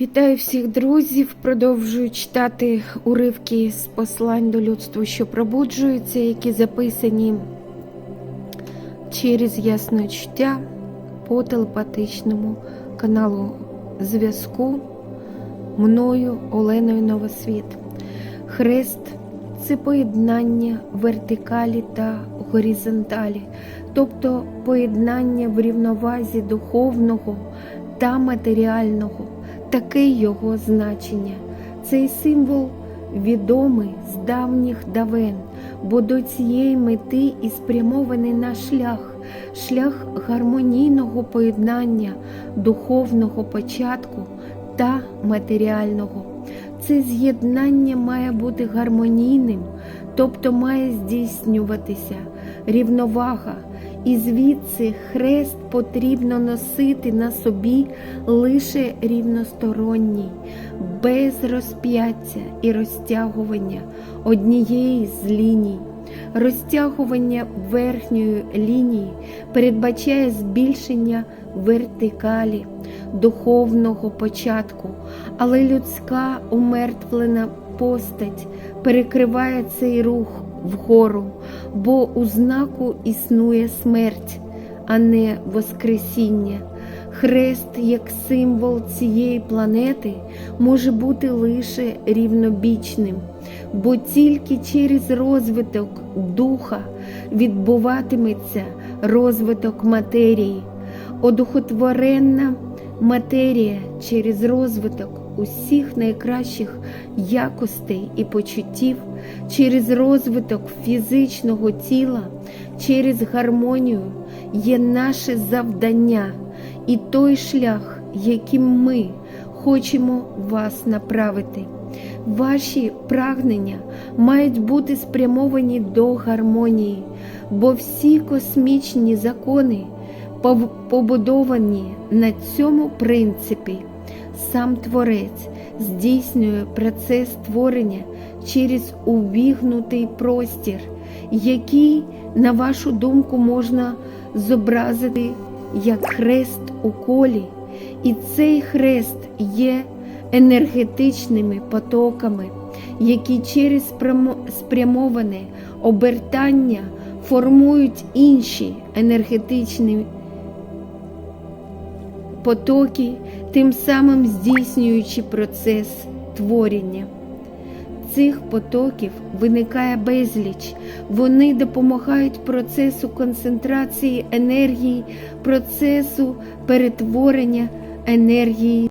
Вітаю всіх друзів. Продовжую читати уривки з послань до людства, що пробуджуються, які записані через ясне чуття по телепатичному каналу зв'язку мною Оленою Новосвіт. Хрест це поєднання вертикалі та горизонталі, тобто поєднання в рівновазі духовного та матеріального. Таке його значення. Цей символ відомий з давніх давен, бо до цієї мети і спрямований наш шлях, шлях гармонійного поєднання духовного початку та матеріального. Це з'єднання має бути гармонійним, тобто має здійснюватися рівновага. І звідси хрест потрібно носити на собі лише рівносторонній, без розп'яття і розтягування однієї з ліній. Розтягування верхньої лінії передбачає збільшення вертикалі, духовного початку, але людська умертвлена постать перекриває цей рух вгору, бо у знаку існує смерть, а не Воскресіння. Хрест, як символ цієї планети, може бути лише рівнобічним, бо тільки через розвиток духа відбуватиметься розвиток матерії, одухотворенна матерія через розвиток усіх найкращих якостей і почуттів, через розвиток фізичного тіла, через гармонію є наше завдання і той шлях, яким ми хочемо вас направити. Ваші прагнення мають бути спрямовані до гармонії, бо всі космічні закони побудовані на цьому принципі. Сам Творець здійснює процес створення через увігнутий простір, який, на вашу думку, можна зобразити як хрест у колі, і цей хрест є енергетичними потоками, які через спрямоване обертання формують інші енергетичні потоки, тим самим здійснюючи процес творення. Цих потоків виникає безліч, вони допомагають процесу концентрації енергії, процесу перетворення енергії.